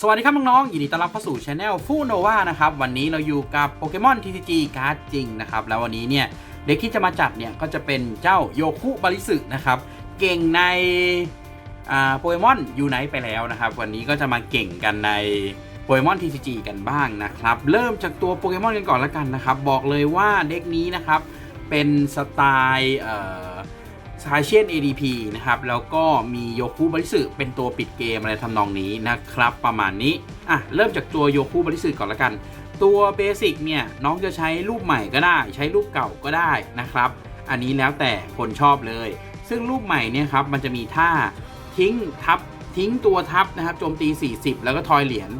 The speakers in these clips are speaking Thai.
สวัสดีครับน้องๆยินดีต้อนรับเข้าสู่ช anel ฟูโนวานะครับ วันนี้เราอยู่กับโปเกมอน TCG การ์ดจริงนะครับ แล้ววันนี้เนี่ย เด็กที่จะมาจัดเนี่ย ก็จะเป็นเจ้าโยคุบาริสึนะครับ เก่งในโปเกมอนยูไนไปแล้วนะครับ วันนี้ก็จะมาเก่งกันในโปเกมอน TCG กันบ้างนะครับ เริ่มจากตัวโปเกมอนกันก่อนละกันนะครับ บอกเลยว่าเด็กนี้นะครับ เป็นสไตล์ ซาเชียน ADP นะครับ แล้วก็มีโยคุบริสึเป็นตัวปิดเกมอะไรทำนองนี้นะครับ ประมาณนี้ อะ เริ่มจากตัวโยคุบริสึก่อนละกัน ตัวเบสิกเนี่ย น้องจะใช้รูปใหม่ก็ได้ ใช้รูปเก่าก็ได้นะครับ อันนี้แล้วแต่คนชอบเลย ซึ่งรูปใหม่เนี่ยครับ มันจะมีท่าทิ้งทับทิ้งตัวทับนะครับโจมตี 40 แล้วก็ทอยเหรียญ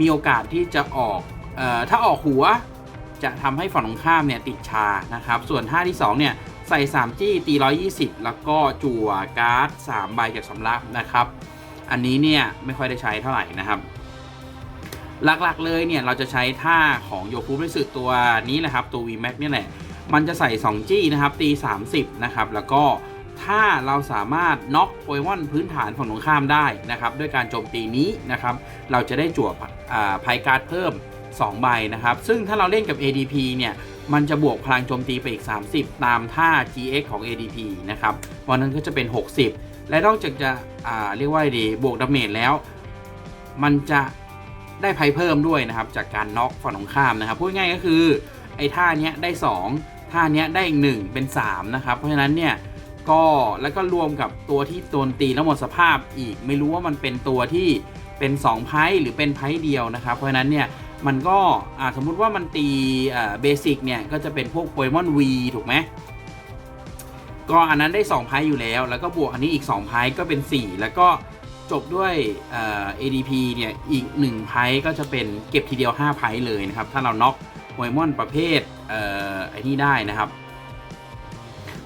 มีโอกาสที่จะออกเอ่อถ้าออกหัวจะทำให้ฝั่งตรงข้ามเนี่ยติดชานะครับ ส่วนท่าที่2เนี่ย ใส่ 3 จี้ตี 120 แล้วก็จั่วการ์ด 3 ใบจากสำรับนะครับ อันนี้เนี่ยไม่ค่อยได้ใช้เท่าไหร่นะครับ หลักๆเลยเนี่ยเราจะใช้ท่าของโยคุริสึตัวนี้แหละครับ ตัว VMAX เนี่ยแหละ มันจะใส่ 2 จี้นะครับ ตี 30 นะครับ แล้วก็ถ้าเราสามารถน็อกโปเกมอนพื้นฐานฝั่งตรงข้ามได้นะครับ ด้วยการโจมตีนี้นะครับ เราจะได้จั่วอ่าไพการ์ดเพิ่ม 2 ใบนะครับ ซึ่งถ้าเราเล่นกับ ADP เนี่ย มันจะบวกพลังโจมตีไปอีก 30 ตามท่า GX ของ ADP นะครับวันนั้นก็จะเป็น 60 และนอกจากจะาเรียกว่าดีบวกดาเมจแล้ว มันจะได้ไพ่เพิ่มด้วยนะครับ จากการน็อกฝั่งตรงข้ามนะครับ พูดง่ายก็คือ ไอ้ท่าเนี้ยได้ 2 ท่าเนี้ยได้อีก1เป็น 3 นะครับ เพราะฉะนั้นเนี่ยก็แล้วก็รวมกับตัวที่โดนตีแล้วหมดสภาพอีก ไม่รู้ว่ามันเป็นตัวที่เป็น2ไพ่หรือเป็นไพ่เดียวนะครับ เพราะฉะนั้นเนี่ย มันก็อสมมุติว่ามันตีเบสิกเนี่ย ก็จะเป็นพวกโปเกมอน V ถูกไหมก็อันนั้นได้2ไพ่อยู่แล้ว แล้วก็บวกอันนี้อีก2ไพ่ก็เป็น 4 แล้วก็จบด้วยเอ่อ ADP เนี่ย อีก1ไพ่ก็จะเป็นเก็บทีเดียว5ไพ่เลยนะครับ ถ้าเราน็อกโปเกมอนประเภทเออไอ้นี่ได้นะครับ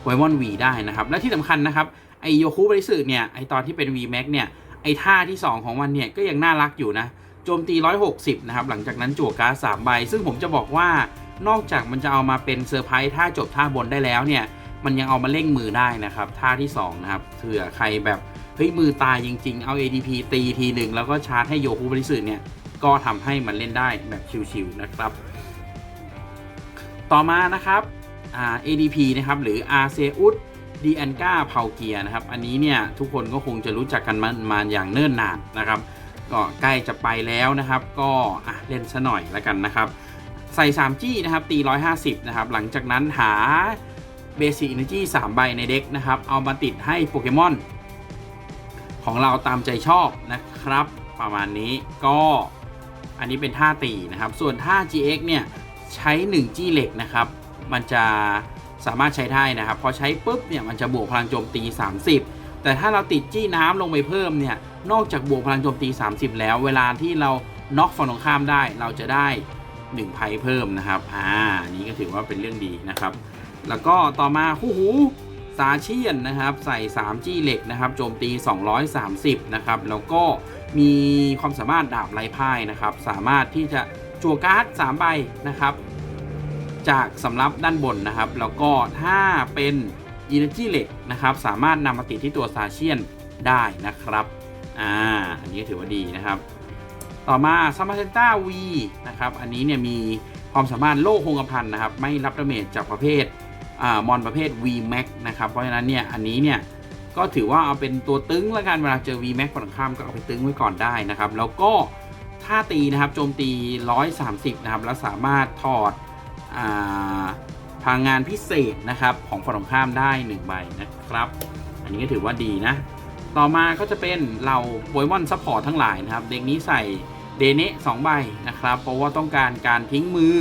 โปเกมอน V ได้นะครับ และที่สำคัญนะครับ ไอโยคุบริสึเนี่ย ไอตอนที่เป็น V Max เนี่ย ไอท่าที่ 2 ของมันเนี่ย ก็ยังน่ารักอยู่นะ โจมตี 160 นะครับ หลังจากนั้นจั่วการ์ด3ใบ ซึ่งผมจะบอกว่านอกจากมันจะเอามาเป็นเซอร์ไพรส์ท่าจบท่าบนได้แล้วเนี่ย มันยังเอามาเร่งมือได้นะครับ ท่าที่ 2 นะครับเผื่อใครแบบเฮ้ยมือตายจริง ๆ เอา ADP ตีทีหนึ่งแล้วก็ชาร์จให้โยคุบริสึเนี่ย ก็ทำให้มันเล่นได้แบบชิวๆนะครับ ต่อมานะครับ ADP นะครับ หรือ a r c e u s d i a n g a p a u g i a นะครับ อันนี้เนี่ยทุกคนก็คงจะรู้จักกันมามาอย่างเนิ่นนานนะครับ ก็ใกล้จะไปแล้วนะครับ ก็เล่นซะหน่อยแล้วกันนะครับ ใส่3จี้นะครับตี 150 นะครับ หลังจากนั้นหา Basic Energy 3ใบในเด็กนะครับ เอามาติดให้โปเกมอนของเราตามใจชอบนะครับ ประมาณนี้ก็อันนี้เป็นท่าตีนะครับ ส่วนท่า GX เนี่ยใช้ 1 จี้เหล็กนะครับ มันจะสามารถใช้ได้นะครับ พอใช้ปุ๊บเนี่ยมันจะบวกพลังโจมตี 30 แต่ถ้าเราติดจี้น้ำลงไปเพิ่มเนี่ย นอกจากบวกพลังโจมตี 30 แล้ว เวลาที่เราน็อกฝั่งตรงข้ามได้ เราจะได้1ไพ่เพิ่มนะครับ อ่า นี้ก็ถือว่าเป็นเรื่องดีนะครับ แล้วก็ต่อมาคู่หูซาเชียนนะครับใส่ 3 จี้เหล็กนะครับโจมตี 230 นะครับ แล้วก็มีความสามารถดาบไร้พ่ายนะครับ สามารถที่จะจั่วการ์ด3ใบนะครับ จากสำรับด้านบนนะครับ แล้วก็ถ้าเป็น Energy เหล็กนะครับ สามารถนำมาติดที่ตัวซาเชียนได้นะครับ อ่าอันนี้ถือว่าดีนะครับ ต่อมาซัมมาเซนต้า V นะครับ อันนี้เนี่ยมีความสามารถโล่คงกระพันนะครับ ไม่รับดาเมจจากประเภทอ่ามอนประเภท V Max นะครับ เพราะฉะนั้นเนี่ยอันนี้เนี่ยก็ถือว่าเอาเป็นตัวตึงแล้วกันเวลาเจอ V Max ฝั่งข้ามก็เอาไปตึงไว้ก่อนได้นะครับ แล้วก็ท่าตีนะครับโจมตี 130 นะครับ แล้วสามารถถอดอ่าพลังงานพิเศษนะครับของฝั่งตรงข้ามได้1ใบนะครับ อันนี้ก็ถือว่าดีนะ ต่อมาก็จะเป็นเราโปเกมอนซัพพอร์ตทั้งหลายนะครับ เด็กนี้ใส่เดเนะสองใบนะครับ เพราะว่าต้องการการทิ้งมือ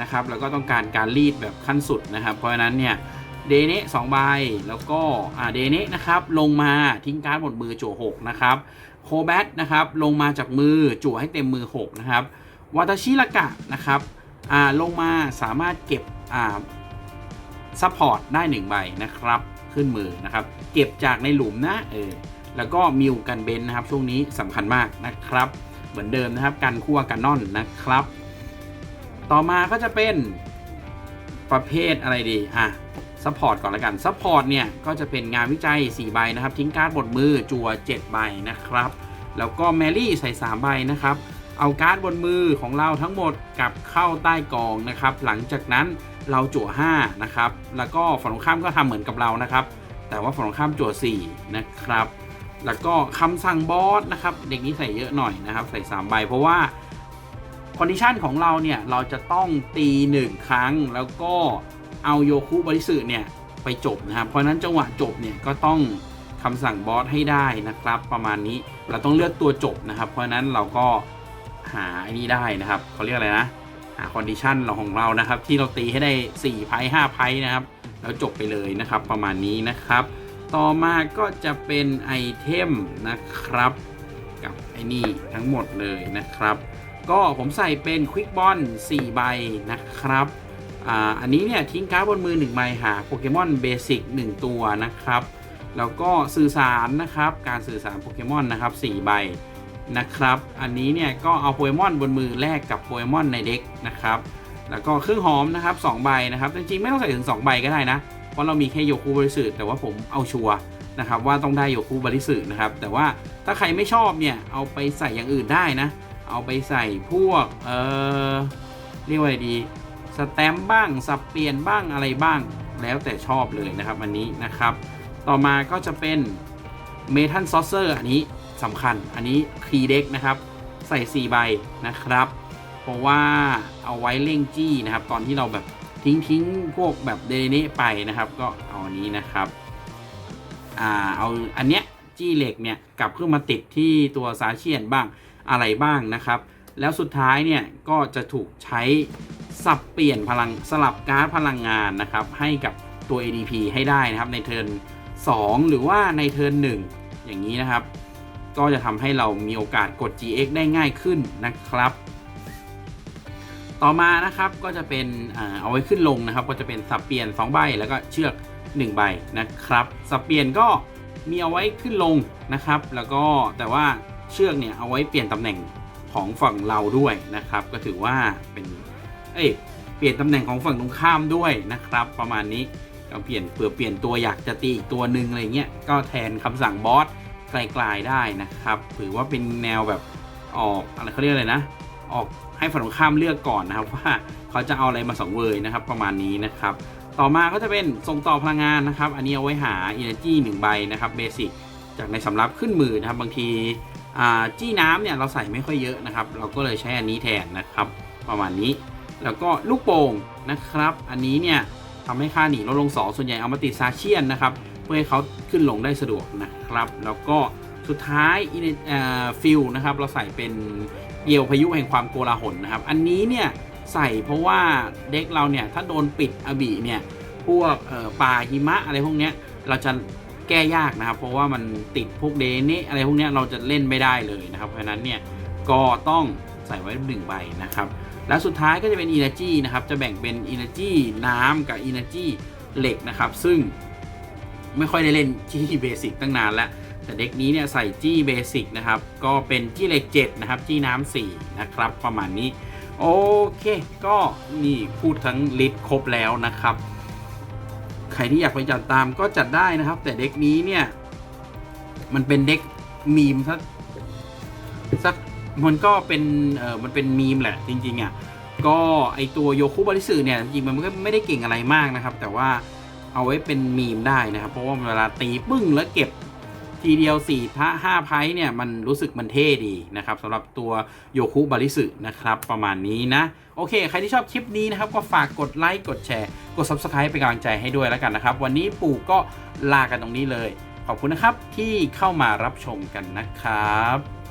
นะครับ แล้วก็ต้องการการรีดแบบขั้นสุดนะครับ เพราะฉะนั้นเนี่ยเดเนะสองใบ แล้วก็อ่าเดเนะนะครับ ลงมาทิ้งการดหมดมือจั่วหกนะครับ โคแบทนะครับ ลงมาจากมือจั่วให้เต็มมือหกนะครับวาตาชิระกะนะครับอ่าลงมาสามารถเก็บอ่าซัพพอร์ตได้1ใบนะครับ ขึ้นมือนะครับ เก็บจากในหลุมนะเออแล้วก็มิวกันเบนนะครับ ช่วงนี้สำคัญมากนะครับ เหมือนเดิมนะครับกันคั่วกันนอนนะครับ ต่อมาก็จะเป็นประเภทอะไรดีอะซัพพอร์ตก่อนละกันซัพพอร์ตเนี่ย ก็จะเป็นงานวิจัย 4 ใบนะครับ ทิ้งการ์ดบทมือจั่ว7ใบนะครับ แล้วก็แมรี่ใส่ 3 ใบนะครับ เอาการ์ดบนมือของเราทั้งหมดกลับเข้าใต้กองนะครับ หลังจากนั้น เราจั่ว5นะครับ แล้วก็ฝั่งตรงข้ามก็ทำเหมือนกับเรานะครับ แต่ว่าฝั่งตรงข้ามจั่ว4นะครับ แล้วก็คำสั่งบอสนะครับ เด็กนี้ใส่เยอะหน่อยนะครับ ใส่3ใบเพราะว่าคอนดิชันของเราเนี่ยเราจะต้องตี1ครั้ง แล้วก็เอาโยคุบริสึเนี่ยไปจบนะครับ เพราะนั้นจังหวะจบเนี่ยก็ต้องคำสั่งบอสให้ได้นะครับ ประมาณนี้เราต้องเลือกตัวจบนะครับ เพราะนั้นเราก็หาอันนี้ได้นะครับเขาเรียกอะไรนะ คอนดิชันเราของเรานะครับ ที่เราตีให้ได้4ไพ่5ไพ่นะครับ แล้วจบไปเลยนะครับประมาณนี้นะครับ ต่อมาก็จะเป็นไอเทมนะครับ กับไอ้นี่ทั้งหมดเลยนะครับ ก็ผมใส่เป็นควิกบอล4ใบนะครับอ่าอันนี้เนี่ยทิ้งการ์ดบนมือ1ใบหาโปเกมอนเบสิก1ตัวนะครับ แล้วก็สื่อสารนะครับ การสื่อสารโปเกมอนนะครับ4ใบ นะครับ อันนี้เนี่ยก็เอาโปเกมอนบนมือแลกกับโปเกมอนในเด็กนะครับ แล้วก็เครื่องหอมนะครับ2ใบนะครับ จริงๆ ไม่ต้องใส่ถึง 2 ใบก็ได้นะ เพราะเรามีแค่โยคูบริสุทธิ์แต่ว่าผมเอาชัวร์นะครับว่าต้องได้โยคูบริสุทธิ์นะครับ แต่ว่าถ้าใครไม่ชอบเนี่ยเอาไปใส่อย่างอื่นได้นะ เอาไปใส่พวกเออเรียกว่าอะไรดีสแตมบ้าง สับเปลี่ยนบ้างอะไรบ้าง แล้วแต่ชอบเลยนะครับอันนี้นะครับ ต่อมาก็จะเป็นเมทัลซอสเซอร์อันนี้ สำคัญ อันนี้คีเด็กนะครับ ใส่ 4 ใบนะครับ เพราะว่าเอาไว้เล่งจี้นะครับ ตอนที่เราแบบทิ้งทิ้งพวกแบบเดเน่ไปนะครับ ก็เอาอันนี้นะครับ อ่าเอาอันเนี้ยจี้เหล็กเนี่ยกลับขึ้นมาติดที่ตัวซาเชียนบ้างอะไรบ้างนะครับ แล้วสุดท้ายเนี่ยก็จะถูกใช้สับเปลี่ยนพลังสลับการ์ดพลังงานนะครับ ให้กับตัว ADP ให้ได้นะครับในเทิร์น2หรือว่าในเทิร์น1อย่างนี้นะครับ ก็จะทำให้เรามีโอกาสกด GX ได้ง่ายขึ้นนะครับ ต่อมานะครับก็จะเป็นเอาไว้ขึ้นลงนะครับ ก็จะเป็นสับเปลี่ยน 2 ใบแล้วก็เชือก 1 ใบนะครับสับเปลี่ยนก็มีเอาไว้ขึ้นลงนะครับ แล้วก็แต่ว่าเชือกเนี่ยเอาไว้เปลี่ยนตำแหน่งของฝั่งเราด้วยนะครับ ก็ถือว่าเป็นเอ้ยเปลี่ยนตำแหน่งของฝั่งตรงข้ามด้วยนะครับ ประมาณนี้ก็เปลี่ยนเผื่อเปลี่ยนตัวอยากจะตีอีกตัวหนึ่งอะไรเงี้ยก็แทนคำสั่งบอส ไกลๆได้นะครับถือว่าเป็นแนวแบบออกอะไรเขาเรียกอะไรนะ ออกให้ฝั่งตรงข้ามเลือกก่อนนะครับว่าเขาจะเอาอะไรมาสองเวยนะครับประมาณนี้นะครับ ต่อมาก็จะเป็นส่งต่อพลังงานนะครับ อันนี้เอาไว้หา Energy 1 ใบนะครับเบสิกจากในสำรับขึ้นมือนะครับบางทีจี้น้ำเนี่ยเราใส่ไม่ค่อยเยอะนะครับ เราก็เลยใช้อันนี้แทนนะครับ ประมาณนี้ แล้วก็ลูกโป่งนะครับ อันนี้เนี่ยทำให้ค่าหนีลดลง 2 ส่วนใหญ่เอามาติดซาเชียนนะครับ พื่อให้เขาขึ้นลงได้สะดวกนะครับ แล้วก็สุดท้ายฟิลนะครับเราใส่เป็นเยียวพายุแห่งความโกลาหลนะครับ อันนี้เนี่ยใส่เพราะว่าเด็กเราเนี่ยถ้าโดนปิดอบีเนี่ยพวกป่าหิมะอะไรพวกเนี้ยเราจะแก้ยากนะครับ เพราะว่ามันติดพวกเดเนอะไรพวกเนี้ยเราจะเล่นไม่ได้เลยนะครับ เพราะฉะนั้นเนี่ยก็ต้องใส่ไว้หนึ่งใบนะครับ แล้วสุดท้ายก็จะเป็น Energy นะครับ จะแบ่งเป็น Energy น้ำกับ Energy เหล็กนะครับ ซึ่ง ไม่ค่อยได้เล่นจี้เบสิกตั้งนานแล้ว แต่เด็กนี้เนี่ยใส่จี้เบสิกนะครับ ก็เป็นจี้เหล็ก7นะครับ จี้น้ำ4นะครับ ประมาณนี้ โอเค ก็นี่พูดทั้งลิสต์ครบแล้วนะครับ ใครที่อยากไปจัดตามก็จัดได้นะครับ แต่เด็กนี้เนี่ย มันเป็นเด็กมีมสักสักมันก็เป็นเออมันเป็นมีมแหละจริงๆอะก็ไอตัวโยคุบริสึเนี่ยจริงมันก็ไม่ได้เก่งอะไรมากนะครับ แต่ว่า เอาไว้เป็นมีมได้นะครับ เพราะว่าเวลาตีปึ้งแล้วเก็บทีเดียว4ี่พระห้าไพ่เนี่ยมันรู้สึกมันเท่ดีนะครับสำหรับตัวโยคุบาริสึนะครับ ประมาณนี้นะ โอเค ใครที่ชอบคลิปนี้นะครับ ก็ฝากกดไลค์กดแชร์ กด Subscribe เป็นกำลังใจให้ด้วยแล้วกันนะครับ วันนี้ปู่ก็ลากันตรงนี้เลย ขอบคุณนะครับที่เข้ามารับชมกันนะครับ